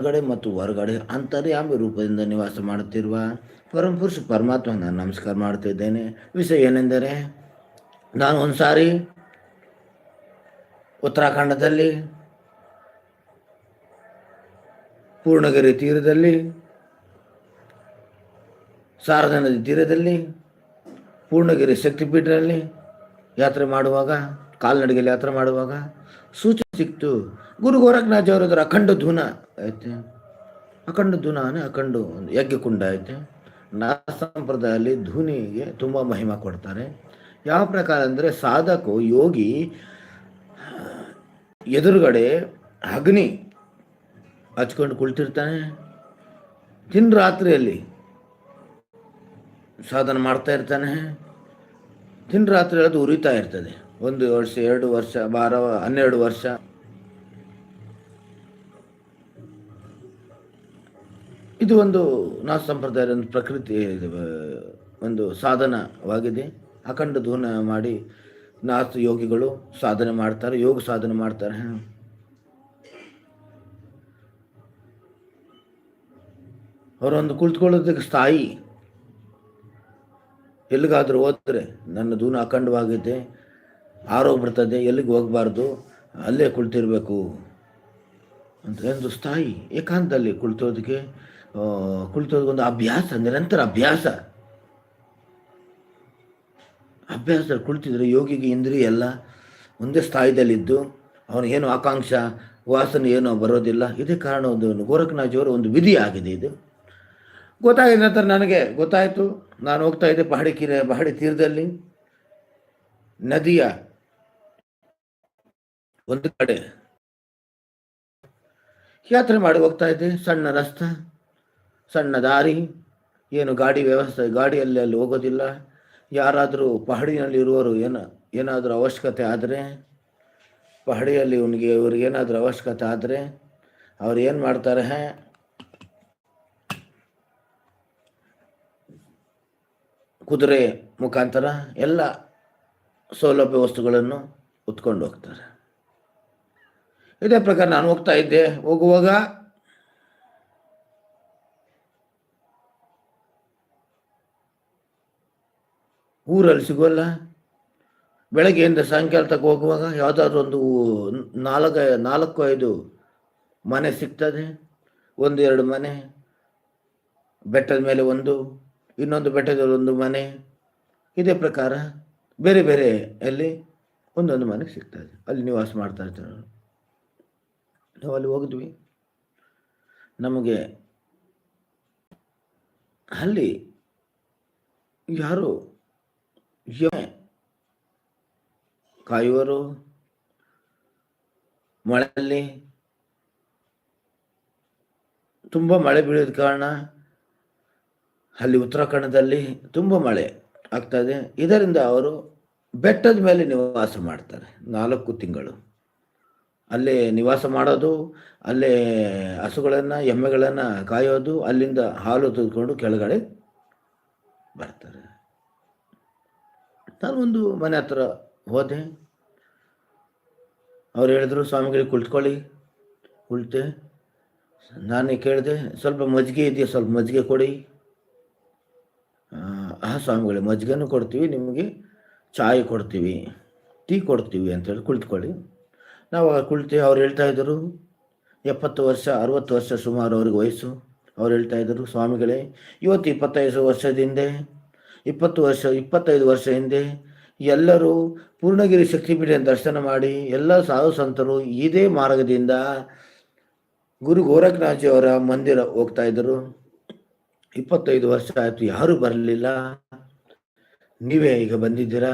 ಒಳಗಡೆ ಮತ್ತು ಹೊರಗಡೆ ಅಂತರ್ಯಾಮಿ ರೂಪದಿಂದ ನಿವಾಸ ಮಾಡುತ್ತಿರುವ ಪರಮಪುರುಷ ಪರಮಾತ್ಮ ನಾನು ನಮಸ್ಕಾರ ಮಾಡ್ತಿದ್ದೇನೆ ವಿಷಯ ಏನೆಂದರೆ, ನಾನು ಒಂದು ಸಾರಿ ಉತ್ತರಾಖಂಡದಲ್ಲಿ, ಪೂರ್ಣಗಿರಿ ತೀರದಲ್ಲಿ ಶಾರದಾ ನದಿ ತೀರದಲ್ಲಿ, ಪೂರ್ಣಗಿರಿ ಶಕ್ತಿಪೀಠದಲ್ಲಿ ಯಾತ್ರೆ ಮಾಡುವಾಗ, ಕಾಲ್ನಡಿಗೆಯಲ್ಲಿ ಯಾತ್ರೆ ಮಾಡುವಾಗ ಸೂಚನೆ ಸಿಕ್ತು ಗುರು ಗೋರಖನಾಥ್ ಅವರದ್ರ ಅಖಂಡ ಧೂನ ಐತೆ ಅಖಂಡ ಧುನ ಅಂದರೆ ಅಖಂಡ ಒಂದು ಯಜ್ಞಕುಂಡ ಐತೆ ನಾ ಸಂಪ್ರದಾಯದಲ್ಲಿ ಧೂನಿಗೆ ತುಂಬ ಮಹಿಮಾ ಕೊಡ್ತಾರೆ. ಯಾವ ಪ್ರಕಾರ ಅಂದರೆ ಸಾಧಕು, ಯೋಗಿ, ಎದುರುಗಡೆ ಅಗ್ನಿ ಹಚ್ಕೊಂಡು ಕುಳಿತಿರ್ತಾನೆ. ದಿನ ರಾತ್ರಿಯಲ್ಲಿ ಸಾಧನ ಮಾಡ್ತಾ ಇರ್ತಾನೆ. ದಿನ ರಾತ್ರಿ ಅದು ಉರಿತಾ ಇರ್ತದೆ. ಒಂದು ವರ್ಷ, ಎರಡು ವರ್ಷ, ಬಾರ, ಹನ್ನೆರಡು ವರ್ಷ. ಇದು ಒಂದು ನಾ ಸಂಪ್ರದಾಯದ ಒಂದು ಪ್ರಕೃತಿ ಒಂದು ಸಾಧನವಾಗಿದೆ. ಅಖಂಡ ಧೂನ ಮಾಡಿ ನಾಸ್ತು ಯೋಗಿಗಳು ಸಾಧನೆ ಮಾಡ್ತಾರೆ, ಯೋಗ ಸಾಧನೆ ಮಾಡ್ತಾರೆ. ಅವರೊಂದು ಕುಳಿತುಕೊಳ್ಳೋದಕ್ಕೆ ಸ್ಥಾಯಿ. ಎಲ್ಲಿಗಾದರೂ ಹೋದರೆ ನನ್ನ ಧೂನ ಅಖಂಡವಾಗಿದೆ. ಆರೋಗ್ಬಿಡ್ತದೆ ಎಲ್ಲಿಗೆ ಹೋಗಬಾರ್ದು, ಅಲ್ಲೇ ಕುಳಿತಿರ್ಬೇಕು ಅಂತ. ಎಂದು ಸ್ಥಾಯಿ ಏಕಾಂತದಲ್ಲಿ ಕುಳಿತೋದಕ್ಕೆ ಕುಳಿತೋದಕ್ಕೊಂದು ಅಭ್ಯಾಸ, ನಿರಂತರ ಅಭ್ಯಾಸ. ಅಭ್ಯಾಸ ಕುಳಿತಿದ್ರೆ ಯೋಗಿಗೆ ಇಂದ್ರಿಯ ಎಲ್ಲ ಒಂದೇ ಸ್ಥಾಯದಲ್ಲಿದ್ದು ಏನು ಆಕಾಂಕ್ಷ, ವಾಸನೆ ಏನೋ ಬರೋದಿಲ್ಲ. ಇದೇ ಕಾರಣ ಒಂದು ಗೋರಖನಾಥವರ ಒಂದು ವಿಧಿ ಆಗಿದೆ ಇದು. ಗೊತ್ತಾಗಿದ ನಂತರ ನನಗೆ ಗೊತ್ತಾಯಿತು, ನಾನು ಹೋಗ್ತಾ ಇದ್ದೆ ಪಹಾಡಿ ಕಿರೆ, ಪಹಾಡಿ ತೀರದಲ್ಲಿ. ನದಿಯ ಒಂದು ಕಡೆ ಯಾತ್ರೆ ಮಾಡಿ ಹೋಗ್ತಾ ಇದ್ದೆ, ಸಣ್ಣ ರಸ್ತೆ, ಸಣ್ಣ ದಾರಿ, ಏನು ಗಾಡಿ ವ್ಯವಸ್ಥೆ, ಗಾಡಿಯಲ್ಲಿ ಅಲ್ಲಿ ಹೋಗೋದಿಲ್ಲ. ಯಾರಾದರೂ ಪಹಡಿನಲ್ಲಿ ಇರುವವರು ಏನು, ಏನಾದರೂ ಅವಶ್ಯಕತೆ ಆದರೆ, ಪಹಡಿಯಲ್ಲಿ ಇವನಿಗೆ ಇವ್ರಿಗೆ ಏನಾದರೂ ಅವಶ್ಯಕತೆ ಆದರೆ, ಅವ್ರು ಏನು ಮಾಡ್ತಾರೆ? ಕುದುರೆ ಮುಖಾಂತರ ಎಲ್ಲ ಸೌಲಭ್ಯ ವಸ್ತುಗಳನ್ನು ಉತ್ಕೊಂಡು ಹೋಗ್ತಾರೆ. ಇದೇ ಪ್ರಕಾರ ನಾನು ಹೋಗ್ತಾ ಇದ್ದೆ. ಹೋಗುವಾಗ ಊರಲ್ಲಿ ಸಿಗೋಲ್ಲ ಬೆಳಗ್ಗೆಯಿಂದ ಸಾಯಂಕಾಲ ತಕ್ಕ ಹೋಗುವಾಗ ಯಾವುದಾದ್ರೂ ಒಂದು ನಾಲ್ಕು ನಾಲ್ಕು, ಐದು ಮನೆ ಸಿಗ್ತದೆ. ಒಂದು, ಎರಡು ಮನೆ. ಬೆಟ್ಟದ ಮೇಲೆ ಒಂದು, ಇನ್ನೊಂದು ಬೆಟ್ಟದಲ್ಲಿ ಒಂದು ಮನೆ. ಇದೇ ಪ್ರಕಾರ ಬೇರೆ ಬೇರೆ ಅಲ್ಲಿ ಒಂದೊಂದು ಮನೆ ಸಿಗ್ತದೆ. ಅಲ್ಲಿ ನಿವಾಸ ಮಾಡ್ತಾ ಇರ್ತಾರೆ. ನಾವು ಅಲ್ಲಿ ಹೋಗಿದ್ವಿ. ನಮಗೆ ಅಲ್ಲಿ ಯಾರು ಕಾಯುವರು, ಮಳೆಯಲ್ಲಿ ತುಂಬ ಮಳೆ ಬೀಳೋದ ಕಾರಣ ಅಲ್ಲಿ ಉತ್ತರಾಖಂಡದಲ್ಲಿ ತುಂಬ ಮಳೆ ಆಗ್ತದೆ ಇದರಿಂದ ಅವರು ಬೆಟ್ಟದ ಮೇಲೆ ನಿವಾಸ ಮಾಡ್ತಾರೆ ನಾಲ್ಕು ತಿಂಗಳು. ಅಲ್ಲೇ ನಿವಾಸ ಮಾಡೋದು ಅಲ್ಲೇ ಹಸುಗಳನ್ನು ಎಮ್ಮೆಗಳನ್ನು ಕಾಯೋದು ಅಲ್ಲಿಂದ ಹಾಲು ತೆಗೆದುಕೊಂಡು ಕೆಳಗಡೆ ಬರ್ತಾರೆ. ನಾನು ಒಂದು ಮನೆ ಹತ್ರ ಹೋದೆ. ಅವ್ರು ಹೇಳಿದ್ರು ಸ್ವಾಮಿಗಳಿಗೆ ಕುಳಿತುಕೊಳ್ಳಿ. ಕುಳಿತೆ. ನಾನೇ ಕೇಳಿದೆ ಸ್ವಲ್ಪ ಮಜ್ಜಿಗೆ ಇದೆಯಾ? ಸ್ವಲ್ಪ ಮಜ್ಜಿಗೆ ಕೊಡಿ. ಆ, ಸ್ವಾಮಿಗಳೇ ಮಜ್ಜಿಗೆನೂ ಕೊಡ್ತೀವಿ ನಿಮಗೆ ಚಾಯ್ ಕೊಡ್ತೀವಿ ಟೀ ಕೊಡ್ತೀವಿ ಅಂತೇಳಿ ಕುಳಿತುಕೊಳ್ಳಿ. ನಾವು ಕುಳಿತು ಅವ್ರು ಹೇಳ್ತಾ ಇದ್ದರು, ಎಪ್ಪತ್ತು ವರ್ಷ, ಅರುವತ್ತು ವರ್ಷ ಸುಮಾರು ಅವ್ರಿಗೆ ವಯಸ್ಸು. ಅವ್ರು ಹೇಳ್ತಾ ಇದ್ದರು, ಸ್ವಾಮಿಗಳೇ, ಇವತ್ತು ಇಪ್ಪತ್ತೈದು ವರ್ಷದಿಂದ ಇಪ್ಪತ್ತು ವರ್ಷ, ಇಪ್ಪತ್ತೈದು ವರ್ಷ ಹಿಂದೆ ಎಲ್ಲರೂ ಪೂರ್ಣಗಿರಿ ಶಕ್ತಿಪೀಠ ದರ್ಶನ ಮಾಡಿ, ಎಲ್ಲ ಸಾಧು ಸಂತರು ಇದೇ ಮಾರ್ಗದಿಂದ ಗುರು ಗೋರಖನಾಥ್ ಅವರ ಮಂದಿರ ಹೋಗ್ತಾ ಇದ್ದರು. ಇಪ್ಪತ್ತೈದು ವರ್ಷ ಆಯಿತು, ಯಾರೂ ಬರಲಿಲ್ಲ. ನೀವೇ ಈಗ ಬಂದಿದ್ದೀರಾ?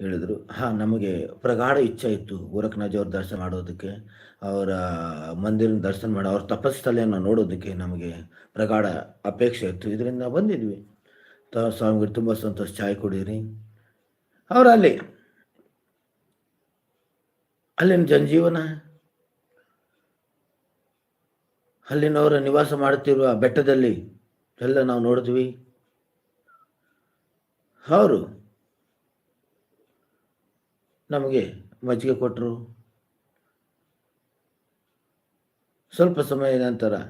ಹೇಳಿದರು. ಹಾಂ, ನಮಗೆ ಪ್ರಗಾಢ ಇಚ್ಛೆ ಇತ್ತು ಗೋರಖನಾಥ್ ಅವ್ರ ದರ್ಶನ ಮಾಡೋದಕ್ಕೆ. ಅವರ ಮಂದಿರ ದರ್ಶನ ಮಾಡಿ, ಅವ್ರ ತಪಸ್ಥಲೆಯನ್ನು ನೋಡೋದಕ್ಕೆ ನಮಗೆ ಪ್ರಗಾಢ ಅಪೇಕ್ಷೆ ಇತ್ತು. ಇದರಿಂದ ಬಂದಿದ್ವಿ. ತ, ಸ್ವಾಮಿಗಳು ತುಂಬ ಸಂತೋಷ, ಚಾಯ್ ಕುಡೀರಿ. ಅವರು ಅಲ್ಲಿ, ಅಲ್ಲಿನ ಜನಜೀವನ, ಅಲ್ಲಿನವರ ನಿವಾಸ ಮಾಡುತ್ತಿರುವ ಬೆಟ್ಟದಲ್ಲಿ ಎಲ್ಲ ನಾವು ನೋಡಿದ್ವಿ. ಅವರು ನಮಗೆ ಮಜ್ಜಿಗೆ ಕೊಟ್ಟರು ಸ್ವಲ್ಪ ಸಮಯ ನಂತರ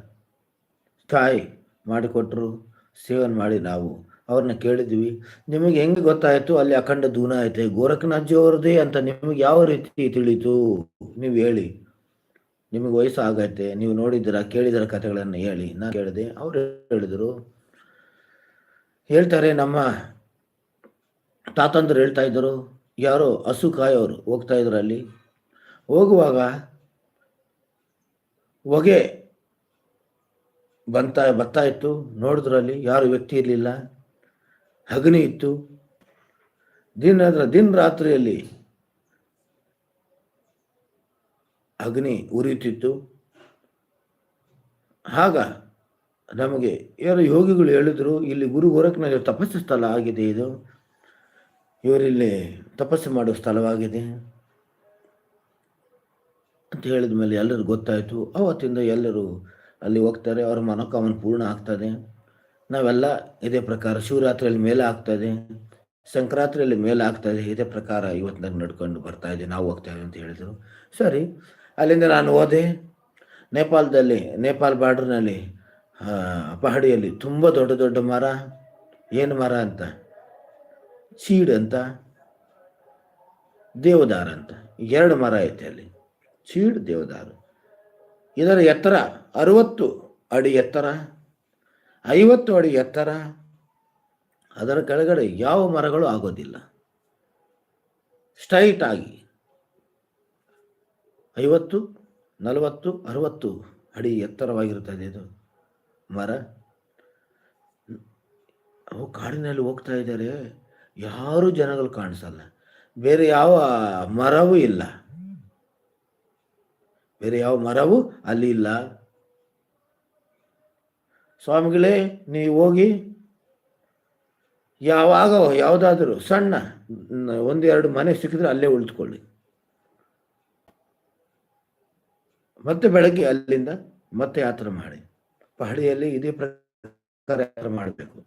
ತಾಯಿ ಮಾಡಿಕೊಟ್ಟರು ಸೇವನೆ ಮಾಡಿ ನಾವು ಅವ್ರನ್ನ ಕೇಳಿದ್ವಿ. ನಿಮಗೆ ಹೆಂಗೆ ಗೊತ್ತಾಯಿತು? ಅಲ್ಲಿ ಅಖಂಡ ದೂನ ಐತೆ. ಗೋರಖನಾಥ್ಜಿಯವರದೇ ಅಂತ ನಿಮಗೆ ಯಾವ ರೀತಿ ತಿಳಿತು ನೀವು ಹೇಳಿ. ನಿಮಗೆ ವಯಸ್ಸು ಆಗೈತೆ. ನೀವು ನೋಡಿದ್ದೀರಾ ಕೇಳಿದರ ಕಥೆಗಳನ್ನು ಹೇಳಿ. ನಾನು ಕೇಳಿದೆ. ಅವರು ಹೇಳಿದರು. ಹೇಳ್ತಾರೆ, ನಮ್ಮ ತಾತಂದ್ರು ಹೇಳ್ತಾ ಇದ್ದರು. ಯಾರೋ ಹಸು ಕಾಯೋರು ಹೋಗ್ತಾ ಇದ್ರು ಅಲ್ಲಿ. ಹೋಗುವಾಗ ಹೊಗೆ ಬಂತ, ಬರ್ತಾ ಇತ್ತು. ನೋಡಿದ್ರಲ್ಲಿ ಯಾರು ವ್ಯಕ್ತಿ ಇರಲಿಲ್ಲ. ಅಗ್ನಿ ಇತ್ತು. ದಿನ ದಿನ ರಾತ್ರಿಯಲ್ಲಿ ಅಗ್ನಿ ಉರಿಯುತ್ತಿತ್ತು. ಆಗ ನಮಗೆ ಯಾರು ಯೋಗಿಗಳು ಹೇಳಿದ್ರು, ಇಲ್ಲಿ ಗುರು ಗೋರಖ್ನಾಥ ತಪಸ್ಸು ಸ್ಥಳ ಆಗಿದೆ ಇದು. ಇವರಿಲ್ಲಿ ತಪಸ್ಸು ಮಾಡುವ ಸ್ಥಳವಾಗಿದೆ ಅಂತ ಹೇಳಿದ ಮೇಲೆ ಎಲ್ಲರೂ ಗೊತ್ತಾಯಿತು. ಅವತ್ತಿಂದ ಎಲ್ಲರೂ ಅಲ್ಲಿ ಹೋಗ್ತಾರೆ. ಅವರ ಮನೋಕಾಮನ ಪೂರ್ಣ ಆಗ್ತದೆ. ನಾವೆಲ್ಲ ಇದೇ ಪ್ರಕಾರ ಶಿವರಾತ್ರಿಯಲ್ಲಿ ಮೇಲೆ ಆಗ್ತದೆ. ಸಂಕ್ರಾಂತಿಯಲ್ಲಿ ಮೇಲೆ ಆಗ್ತದೆ. ಇದೇ ಪ್ರಕಾರ ಇವತ್ತಿನ ನಡ್ಕೊಂಡು ಬರ್ತಾ ನಾವು ಹೋಗ್ತೇವೆ ಅಂತ ಹೇಳಿದರು. ಸರಿ. ಅಲ್ಲಿಂದ ನಾನು ಹೋದೆ. ನೇಪಾಳದಲ್ಲಿ ನೇಪಾಲ್ ಬಾರ್ಡ್ರ್ನಲ್ಲಿ ಪಹಡಿಯಲ್ಲಿ ತುಂಬ ದೊಡ್ಡ ದೊಡ್ಡ ಮರ. ಏನು ಮರ ಅಂತ? ಚೀಡ್ ಅಂತ. ದೇವದಾರ ಅಂತ. ಎರಡು ಮರ ಐತೆ ಅಲ್ಲಿ. ಚೀಡ್ ದೇವದಾರು. ಇದರ ಎತ್ತರ ಅರುವತ್ತು ಅಡಿ ಎತ್ತರ, ಐವತ್ತು ಅಡಿ ಎತ್ತರ. ಅದರ ಕೆಳಗಡೆ ಯಾವ ಮರಗಳು ಆಗೋದಿಲ್ಲ. ಸ್ಟ್ರೈಟ್ ಆಗಿ ಐವತ್ತು, ನಲವತ್ತು, ಅರವತ್ತು ಅಡಿ ಎತ್ತರವಾಗಿರುತ್ತದೆ ಇದು ಮರ. ಅವು ಕಾಡಿನಲ್ಲಿ ಹೋಗ್ತಾ ಇದ್ದಾರೆ. ಯಾರು ಜನಗಳು ಕಾಣಿಸಲ್ಲ. ಬೇರೆ ಯಾವ ಮರವೂ ಇಲ್ಲ. ಬೇರೆ ಯಾವ ಮರವೂ ಅಲ್ಲಿ ಇಲ್ಲ. ಸ್ವಾಮಿಗಳೇ, ನೀವು ಹೋಗಿ ಯಾವಾಗ ಯಾವುದಾದ್ರೂ ಸಣ್ಣ ಒಂದೆರಡು ಮನೆ ಸಿಕ್ಕಿದ್ರೆ ಅಲ್ಲೇ ಉಳಿದುಕೊಳ್ಳಿ. ಮತ್ತೆ ಬೆಳಗ್ಗೆ ಅಲ್ಲಿಂದ ಮತ್ತೆ ಯಾತ್ರೆ ಮಾಡಿ. ಪಹಡಿಯಲ್ಲಿ ಇದೇ ಪ್ರಕಾರ ಯಾತ್ರೆ ಮಾಡಬೇಕು.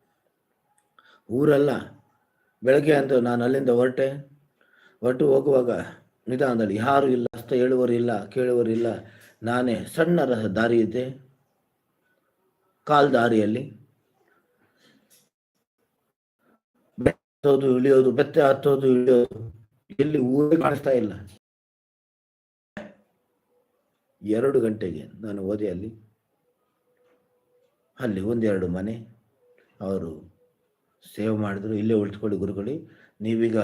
ಊರಲ್ಲ ಬೆಳಗ್ಗೆ ಅಂತ ನಾನು ಅಲ್ಲಿಂದ ಹೊರಟೆ. ಹೊರಟು ಹೋಗುವಾಗ ನಿಧಾನದಲ್ಲಿ, ಯಾರು ಇಲ್ಲ ಹಸ್ತ ಹೇಳುವರಿಲ್ಲ ಕೇಳುವರಿಲ್ಲ ಕೇಳುವರು ನಾನೇ ಸಣ್ಣ ರಸ ದಾರಿ ಇದೆ ಕಾಲ್ ದಾರಿಯಲ್ಲಿ. ಹತ್ತೋದು ಇಳಿಯೋದು, ಬೆತ್ತೆ ಹತ್ತೋದು, ಇಳಿಯೋದು, ಎಲ್ಲಿ ಊರೇ ಕಾಣಿಸ್ತಾ ಇಲ್ಲ. ಎರಡು ಗಂಟೆಗೆ ನಾನು ಓದಿ ಅಲ್ಲಿ ಅಲ್ಲಿ ಒಂದೆರಡು ಮನೆ, ಅವರು ಸೇವ್ ಮಾಡಿದ್ರು, ಇಲ್ಲೇ ಉಳಿಸ್ಕೊಳ್ಳಿ, ಗುರುಗಳು ನೀವೀಗ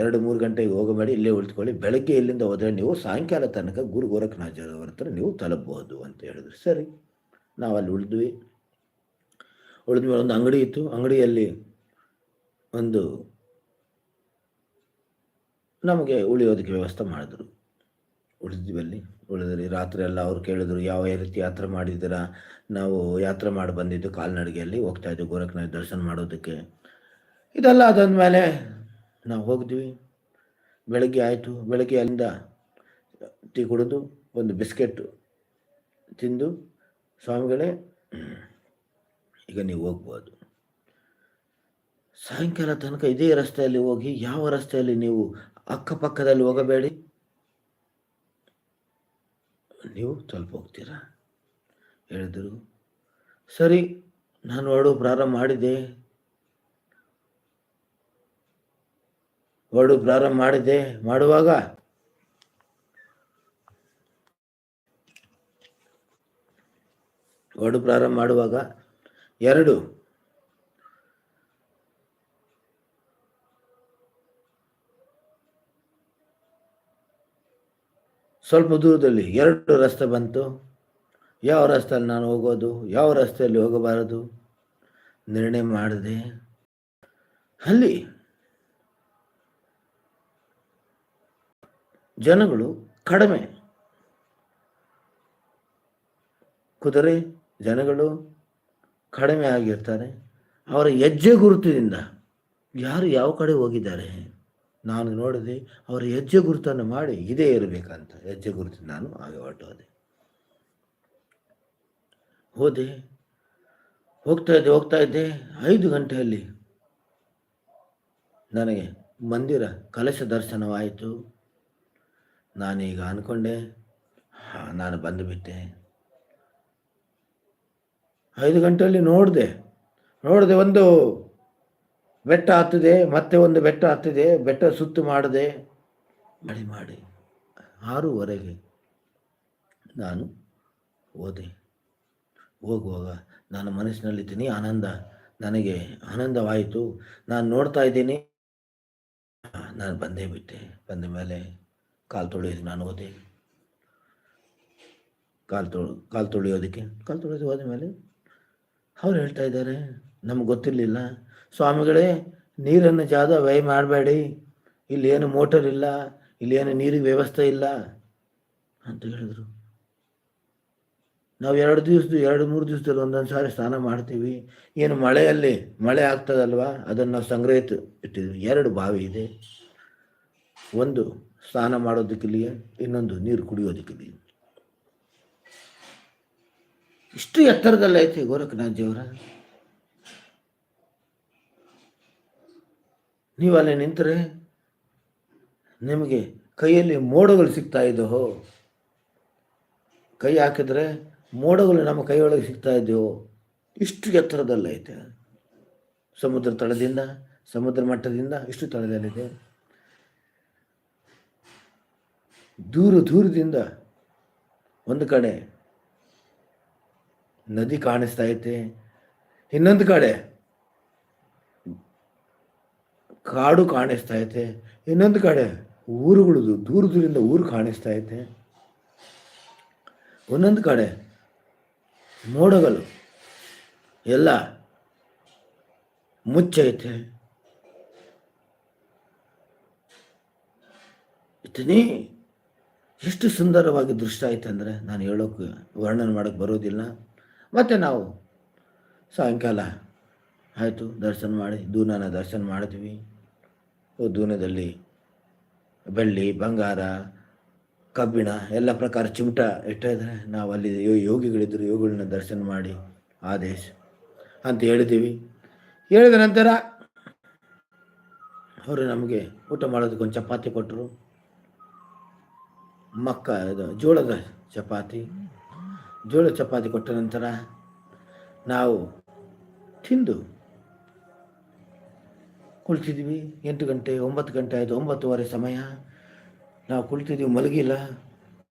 ಎರಡು, ಮೂರು ಗಂಟೆಗೆ ಹೋಗಬೇಡಿ, ಇಲ್ಲೇ ಉಳಿದುಕೊಳ್ಳಿ. ಬೆಳಗ್ಗೆ ಇಲ್ಲಿಂದ ಹೋದರೆ ನೀವು ಸಾಯಂಕಾಲ ತನಕ ಗುರು ಗೋರಖನಾಥರ ಹತ್ರ ನೀವು ತಲುಪಬಹುದು ಅಂತ ಹೇಳಿದ್ರು. ಸರಿ ನಾವು ಅಲ್ಲಿ ಉಳಿದ್ವಿ. ಉಳಿದ್ಮೇಲೆ ಒಂದು ಅಂಗಡಿ ಇತ್ತು. ಅಂಗಡಿಯಲ್ಲಿ ಒಂದು ನಮಗೆ ಉಳಿಯೋದಕ್ಕೆ ವ್ಯವಸ್ಥೆ ಮಾಡಿದ್ರು. ಉಳಿದ್ವಿ ಅಲ್ಲಿ ಉಳಿದ್ರಿ ರಾತ್ರಿ ಎಲ್ಲ ಅವ್ರು ಕೇಳಿದ್ರು, ಯಾವ ರೀತಿ ಯಾತ್ರೆ ಮಾಡಿದ್ದೀರಾ? ನಾವು ಯಾತ್ರೆ ಮಾಡಿ ಬಂದಿದ್ದು ಕಾಲ್ನಡಿಗೆಯಲ್ಲಿ ಹೋಗ್ತಾ ಇದ್ವಿ ಗೋರಖನಾಥ ದರ್ಶನ ಮಾಡೋದಕ್ಕೆ. ಇದೆಲ್ಲ ಅದಂದಮೇಲೆ ನಾವು ಹೋಗಿದ್ವಿ. ಬೆಳಗ್ಗೆ ಆಯಿತು. ಬೆಳಗ್ಗೆ ಅಲ್ಲಿಂದ ಟೀ ಕುಡಿದು ಒಂದು ಬಿಸ್ಕೆಟ್ಟು ತಿಂದು ಸ್ವಾಮಿಗಳೇ, ಈಗ ನೀವು ಹೋಗ್ಬೋದು. ಸಾಯಂಕಾಲ ತನಕ ಇದೇ ರಸ್ತೆಯಲ್ಲಿ ಹೋಗಿ ಯಾವ ರಸ್ತೆಯಲ್ಲಿ ನೀವು ಅಕ್ಕಪಕ್ಕದಲ್ಲಿ ಹೋಗಬೇಡಿ. ನೀವು ಸ್ವಲ್ಪ ಹೋಗ್ತೀರಾ? ಹೇಳಿದರು. ಸರಿ, ನಾನು ಹೊರಡು ಪ್ರಾರಂಭ ಮಾಡಿದೆ. ಹೊರಡು ಪ್ರಾರಂಭ ಮಾಡಿದೆ. ಮಾಡುವಾಗ ಹೊರಡು ಪ್ರಾರಂಭ ಮಾಡುವಾಗ ಎರಡು ಸ್ವಲ್ಪ ದೂರದಲ್ಲಿ ಎರಡು ರಸ್ತೆ ಬಂತು. ಯಾವ ರಸ್ತೆಯಲ್ಲಿ ನಾನು ಹೋಗೋದು, ಯಾವ ರಸ್ತೆಯಲ್ಲಿ ಹೋಗಬಾರದು ನಿರ್ಣಯ ಮಾಡಿದೆ. ಅಲ್ಲಿ ಜನಗಳು ಕಡಿಮೆ. ಕುದುರೆ ಜನಗಳು ಕಡಿಮೆ ಆಗಿರ್ತಾರೆ. ಅವರ ಹೆಜ್ಜೆ ಗುರುತಿನಿಂದ ಯಾರು ಯಾವ ಕಡೆ ಹೋಗಿದ್ದಾರೆ? ನಾನು ನೋಡಿದೆ ಅವರ ಹೆಜ್ಜೆ ಗುರುತನ್ನು ಮಾಡಿ ಇದೇ ಇರಬೇಕಂತ ಹೆಜ್ಜೆ ಗುರುತು ನಾನು ಹಾಗೆ ಹೊರಟೋದೆ ಹೋದೆ. ಹೋಗ್ತಾ ಇದ್ದೆ ಹೋಗ್ತಾ ಇದ್ದೆ. ಐದು ಗಂಟೆಯಲ್ಲಿ ನನಗೆ ಮಂದಿರ ಕಲಶ ದರ್ಶನವಾಯಿತು. ನಾನೀಗ ಅಂದ್ಕೊಂಡೆ ಹಾಂ, ನಾನು ಬಂದುಬಿಟ್ಟೆ. ಐದು ಗಂಟೆಯಲ್ಲಿ ನೋಡಿದೆ ನೋಡಿದೆ ಒಂದು ಬೆಟ್ಟ ಹತ್ತಿದೆ, ಮತ್ತೆ ಒಂದು ಬೆಟ್ಟ ಹತ್ತಿದೆ, ಬೆಟ್ಟ ಸುತ್ತು ಮಾಡಿದೆ. ಮಾಡಿ ಮಾಡಿ ಆರೂವರೆಗೆ ನಾನು ಹೋದೆ. ಹೋಗುವಾಗ ನಾನು ಮನಸ್ಸಿನಲ್ಲಿದ್ದೀನಿ, ಆನಂದ, ನನಗೆ ಆನಂದವಾಯಿತು. ನಾನು ನೋಡ್ತಾ ಇದ್ದೀನಿ. ನಾನು ಬಂದೇ ಬಿಟ್ಟೆ, ಬಂದ ಮೇಲೆ ಕಾಲು ತೊಳೆಯೋದು ನಾನು ಹೋದೆ. ಕಾಲು ತೊಳೆ, ಕಾಲು ತೊಳೆಯೋದಕ್ಕೆ, ಕಾಲು ತೊಳೆಯೋದು ಹೋದ ಮೇಲೆ ಅವ್ರು ಹೇಳ್ತಾ ಇದ್ದಾರೆ, ನಮ್ಗೆ ಗೊತ್ತಿರಲಿಲ್ಲ. ಸ್ವಾಮಿಗಳೇ, ನೀರನ್ನು ಜಾದ ವ್ಯಯ ಮಾಡಬೇಡಿ. ಇಲ್ಲಿ ಏನು ಮೋಟರ್ ಇಲ್ಲ, ಇಲ್ಲಿ ಏನು ನೀರಿಗೆ ವ್ಯವಸ್ಥೆ ಇಲ್ಲ ಅಂತ ಹೇಳಿದ್ರು. ನಾವು ಎರಡು ದಿವಸದ ಎರಡು ಮೂರು ದಿವಸದಲ್ಲಿ ಒಂದೊಂದು ಸಾರಿ ಸ್ನಾನ ಮಾಡ್ತೀವಿ. ಏನು ಮಳೆಯಲ್ಲಿ, ಮಳೆ ಆಗ್ತದಲ್ವಾ? ಅದನ್ನು ನಾವು ಸಂಗ್ರಹಿತ ಇಟ್ಟಿದ್ವಿ ಎರಡು ಬಾವಿ ಇದೆ. ಒಂದು ಸ್ನಾನ ಮಾಡೋದಕ್ಕಿಲ್ಲಿಯೇ ಇನ್ನೊಂದು ನೀರು ಕುಡಿಯೋದಕ್ಕಿಲ್ಲಿಯೇ ಇಷ್ಟು ಎತ್ತರದಲ್ಲೈತೆ ಗೋರಖನಾಥ್ ದೇವರ ನೀವು ಅಲ್ಲಿ ನಿಂತರೆ ನಿಮಗೆ ಕೈಯಲ್ಲಿ ಮೋಡಗಳು ಸಿಗ್ತಾ ಇದ್ದವು. ಕೈ ಹಾಕಿದ್ರೆ ಮೋಡಗಳು ನಮ್ಮ ಕೈಯೊಳಗೆ ಸಿಗ್ತಾ ಇದ್ದೋ ಇಷ್ಟು ಎತ್ತರದಲ್ಲೈತೆ ಸಮುದ್ರ ತಳದಿಂದ, ಸಮುದ್ರ ಮಟ್ಟದಿಂದ ಇಷ್ಟು ತಳದಲ್ಲಿದೆ. ದೂರ ದೂರದಿಂದ ಒಂದು ಕಡೆ ನದಿ ಕಾಣಿಸ್ತಾ ಐತೆ, ಇನ್ನೊಂದು ಕಡೆ ಕಾಡು ಕಾಣಿಸ್ತಾ ಐತೆ, ಇನ್ನೊಂದು ಕಡೆ ಊರುಗಳು ದೂರ ದೂರಿಂದ ಊರು ಕಾಣಿಸ್ತಾ ಐತೆ. ಒಂದೊಂದು ಕಡೆ ಮೋಡಗಳು ಎಲ್ಲ ಮುಚ್ಚೈತೆ. ಇತನೇ ಎಷ್ಟು ಸುಂದರವಾಗಿ ದೃಷ್ಟ ಆಯ್ತು ಅಂದರೆ ನಾನು ಹೇಳೋಕ್ಕೆ ವರ್ಣನೆ ಮಾಡೋಕ್ಕೆ ಬರೋದಿಲ್ಲ. ಮತ್ತು ನಾವು ಸಾಯಂಕಾಲ ಆಯಿತು, ದರ್ಶನ ಮಾಡಿ, ದೂನನ ದರ್ಶನ ಮಾಡಿದ್ವಿ ದೂನದಲ್ಲಿ ಬೆಳ್ಳಿ, ಬಂಗಾರ, ಕಬ್ಬಿಣ, ಎಲ್ಲ ಪ್ರಕಾರ ಚಿಮಟ ಇಟ್ಟಿದ್ರೆ ನಾವು ಅಲ್ಲಿ ಯೋಗಿಗಳಿದ್ದರು ಯೋಗಿಗಳನ್ನ ದರ್ಶನ ಮಾಡಿ ಆದೇಶ ಅಂತ ಹೇಳಿದ್ದೀವಿ. ಹೇಳಿದ ನಂತರ ಅವರು ನಮಗೆ ಊಟ ಮಾಡೋದಕ್ಕೊಂದು ಚಪಾತಿ ಕೊಟ್ಟರು. ಮಕ್ಕ ಇದು ಜೋಳದ ಚಪಾತಿ ಜೋಳ ಚಪಾತಿ ಕೊಟ್ಟ ನಂತರ ನಾವು ತಿಂದು ಕುಳಿತಿದ್ವಿ. ಎಂಟು ಗಂಟೆ, ಒಂಬತ್ತು ಗಂಟೆ ಆಯಿತು. ಒಂಬತ್ತುವರೆ ಸಮಯ. ನಾವು ಕುಳಿತಿದ್ದೀವಿ ಮಲಗಿಲ್ಲ.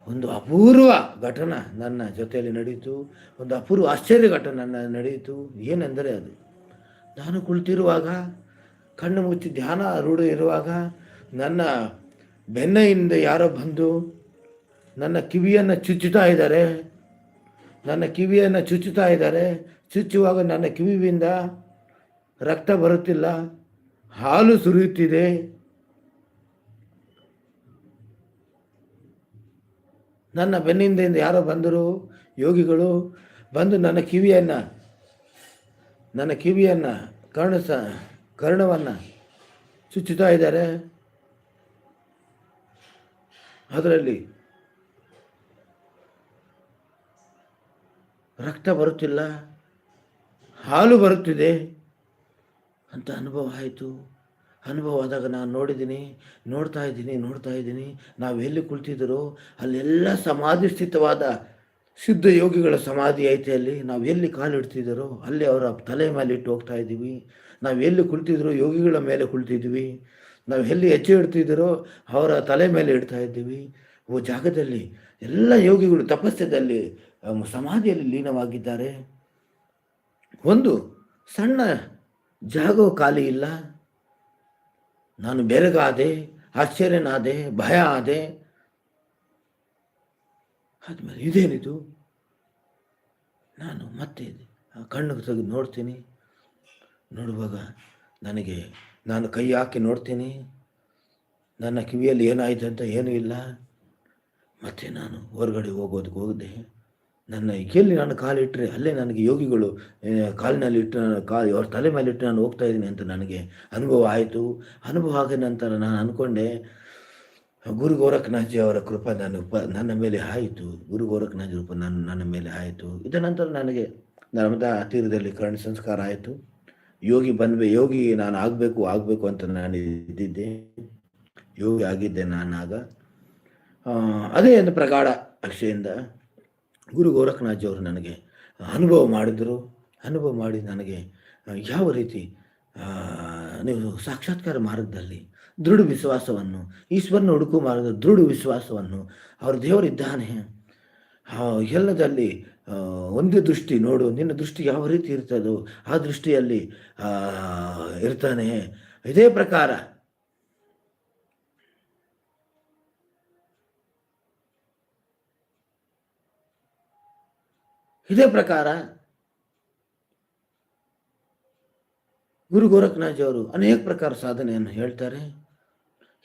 ಒಂದು ಅಪೂರ್ವ ಘಟನೆ ನನ್ನ ಜೊತೆಯಲ್ಲಿ ನಡೆಯಿತು. ಒಂದು ಅಪೂರ್ವ ಆಶ್ಚರ್ಯ ಘಟನೆ ನನ್ನ ನಡೆಯಿತು. ಏನೆಂದರೆ ಅದು, ನಾನು ಕುಳಿತಿರುವಾಗ, ಕಣ್ಣು ಮುಚ್ಚಿ ಧ್ಯಾನ ರೂಢ ಇರುವಾಗ ನನ್ನ ಬೆನ್ನೆಯಿಂದ ಯಾರೋ ಬಂದು ನನ್ನ ಕಿವಿಯನ್ನು ಚುಚ್ಚುತ್ತಾ ಇದ್ದಾರೆ. ನನ್ನ ಕಿವಿಯನ್ನು ಚುಚ್ಚುತ್ತಾ ಇದ್ದಾರೆ. ಚುಚ್ಚುವಾಗ ನನ್ನ ಕಿವಿಯಿಂದ ರಕ್ತ ಬರುತ್ತಿಲ್ಲ. ಹಾಲು ಸುರಿಯುತ್ತಿದೆ. ನನ್ನ ಬೆನ್ನಿಂದ ಯಾರೋ ಬಂದರು, ಯೋಗಿಗಳು ಬಂದು ನನ್ನ ಕಿವಿಯನ್ನು ನನ್ನ ಕಿವಿಯನ್ನು ಕರ್ಣ ಸ, ಕರ್ಣವನ್ನು ಚುಚ್ಚುತ್ತಾ ಇದ್ದಾರೆ. ಅದರಲ್ಲಿ ರಕ್ತ ಬರುತ್ತಿಲ್ಲ, ಹಾಲು ಬರುತ್ತಿದೆ ಅಂತ ಅನುಭವ ಆಯಿತು. ಅನುಭವ ಆದಾಗ ನಾನು ನೋಡಿದ್ದೀನಿ, ನೋಡ್ತಾ ಇದ್ದೀನಿ ನೋಡ್ತಾ ಇದ್ದೀನಿ. ನಾವು ಎಲ್ಲಿ ಕುಳಿತಿದ್ದರೋ ಅಲ್ಲೆಲ್ಲ ಸಮಾಧಿ ಸ್ಥಿತವಾದ ಸಿದ್ಧ ಯೋಗಿಗಳ ಸಮಾಧಿ ಐತೆ ಅಲ್ಲಿ. ನಾವು ಎಲ್ಲಿ ಕಾಲಿಡ್ತಿದ್ದರೋ ಅಲ್ಲಿ ಅವರ ತಲೆ ಮೇಲೆ ಇಟ್ಟು ಹೋಗ್ತಾ ಇದ್ದೀವಿ. ನಾವು ಎಲ್ಲಿ ಕುಳಿತಿದ್ರೋ ಯೋಗಿಗಳ ಮೇಲೆ ಕುಳಿತಿದ್ವಿ ನಾವು ಎಲ್ಲಿ ಹೆಜ್ಜೆ ಇಡ್ತಿದ್ದೀರೋ ಅವರ ತಲೆ ಮೇಲೆ ಇಡ್ತಾ ಇದ್ದೀವಿ. ಓ ಜಾಗದಲ್ಲಿ ಎಲ್ಲ ಯೋಗಿಗಳು ತಪಸ್ಸದಲ್ಲಿ ಸಮಾಧಿಯಲ್ಲಿ ಲೀನವಾಗಿದ್ದಾರೆ. ಒಂದು ಸಣ್ಣ ಜಾಗವು ಖಾಲಿ ಇಲ್ಲ. ನಾನು ಬೆರಗಾದೆ, ಆಶ್ಚರ್ಯನಾದೆ, ಭಯ ಆದೆ. ಆದ್ಮೇಲೆ ಇದೇನಿದು? ನಾನು ಮತ್ತೆ ಕಣ್ಣು ತೆಗೆದು ನೋಡ್ತೀನಿ. ನೋಡುವಾಗ ನನಗೆ ನಾನು ಕೈ ಹಾಕಿ ನೋಡ್ತೀನಿ. ನನ್ನ ಕಿವಿಯಲ್ಲಿ ಏನಾಯಿತು ಅಂತ ಏನೂ ಇಲ್ಲ. ಮತ್ತೆ ನಾನು ಹೊರಗಡೆ ಹೋಗೋದಕ್ಕೆ ಹೋಗಿದೆ ನನ್ನ ಕೆಲ್ಲಿ ನಾನು ಕಾಲಿಟ್ಟರೆ ಅಲ್ಲೇ ನನಗೆ ಯೋಗಿಗಳು ಕಾಲಿನಲ್ಲಿ ಇಟ್ಟು ನಾನು ಕಾಲು ಅವ್ರ ತಲೆ ಮೇಲೆ ಇಟ್ಟು ನಾನು ಹೋಗ್ತಾ ಇದ್ದೀನಿ ಅಂತ ನನಗೆ ಅನುಭವ ಆಯಿತು. ಅನುಭವ ಆಗಿದ ನಂತರ ನಾನು ಅಂದ್ಕೊಂಡೆ ಗುರು ಗೋರಖನಾಥ್ಜಿ ಅವರ ಕೃಪಾ ನನ್ನ ಉಪ, ನನ್ನ ಮೇಲೆ ಆಯಿತು. ಗುರು ಗೋರಖನಾಥ್ ರೂಪ ನನ್ನ ನನ್ನ ಮೇಲೆ ಆಯಿತು. ಇದ ನಂತರ ನನಗೆ ನರ್ಮದಾ ತೀರದಲ್ಲಿ ಕರ್ಣ ಸಂಸ್ಕಾರ ಆಯಿತು. ಯೋಗಿ ಬಂದ್ಬೆ ಯೋಗಿ ನಾನು ಆಗಬೇಕು ಆಗಬೇಕು ಅಂತ ನಾನು ಇದ್ದಿದ್ದೆ. ಯೋಗಿ ಆಗಿದ್ದೆ ನಾನು ಆಗ ಅದೇ ಒಂದು ಪ್ರಗಾಢ ಅಕ್ಷೆಯಿಂದ. ಗುರು ಗೋರಖನಾಥ್ ಅವರು ನನಗೆ ಅನುಭವ ಮಾಡಿದರು. ಅನುಭವ ಮಾಡಿ ನನಗೆ ಯಾವ ರೀತಿ ನೀವು ಸಾಕ್ಷಾತ್ಕಾರ ಮಾರ್ಗದಲ್ಲಿ ದೃಢ ವಿಶ್ವಾಸವನ್ನು, ಈಶ್ವರನ ಹುಡುಕು ಮಾರ್ಗದ ದೃಢ ವಿಶ್ವಾಸವನ್ನು, ಅವ್ರ ದೇವರಿದ್ದಾನೆ ಎಲ್ಲದಲ್ಲಿ ಒಂದೇ ದೃಷ್ಟಿ ನೋಡು, ನಿನ್ನ ದೃಷ್ಟಿ ಯಾವ ರೀತಿ ಇರ್ತದೋ ಆ ದೃಷ್ಟಿಯಲ್ಲಿ ಇರ್ತಾನೆ. ಇದೇ ಪ್ರಕಾರ ಇದೇ ಪ್ರಕಾರ ಗುರು ಗೋರಖನಾಥ್ ಅವರು ಅನೇಕ ಪ್ರಕಾರ ಸಾಧನೆಯನ್ನು ಹೇಳ್ತಾರೆ.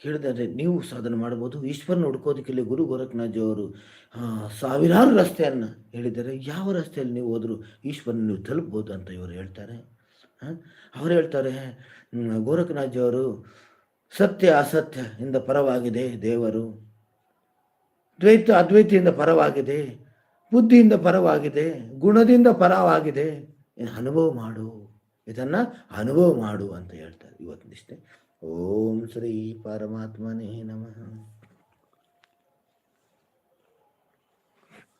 ಹೇಳಿದರೆ ನೀವು ಸಾಧನೆ ಮಾಡ್ಬೋದು ಈಶ್ವರನ ಹುಡ್ಕೋದಕ್ಕೆ ಗುರು ಗೋರಖನಾಥ್ ಅವರು ಸಾವಿರಾರು ರಸ್ತೆಯನ್ನು ಹೇಳಿದ್ದಾರೆ. ಯಾವ ರಸ್ತೆಯಲ್ಲಿ ನೀವು ಹೋದರೂ ಈಶ್ವರನ ನೀವು ತಲುಪ್ಬೋದು ಅಂತ ಇವರು ಹೇಳ್ತಾರೆ. ಅವರು ಹೇಳ್ತಾರೆ ಹ್ಮ್, ಗೋರಖನಾಥ್ ಅವರು ಸತ್ಯ ಅಸತ್ಯ ಇಂದ ಪರವಾಗಿದೆ ದೇವರು. ದ್ವೈತ ಅದ್ವೈತಿಯಿಂದ ಪರವಾಗಿದೆ. ಬುದ್ಧಿಯಿಂದ ಪರವಾಗಿದೆ, ಗುಣದಿಂದ ಪರವಾಗಿದೆ. ಅನುಭವ ಮಾಡು. ಇದನ್ನು ಅನುಭವ ಮಾಡು ಅಂತ ಹೇಳ್ತಾರೆ. ಇವತ್ತಿನಿಷ್ಟೇ. ಓಂ ಶ್ರೀ ಪರಮಾತ್ಮನೇ ನಮಃ.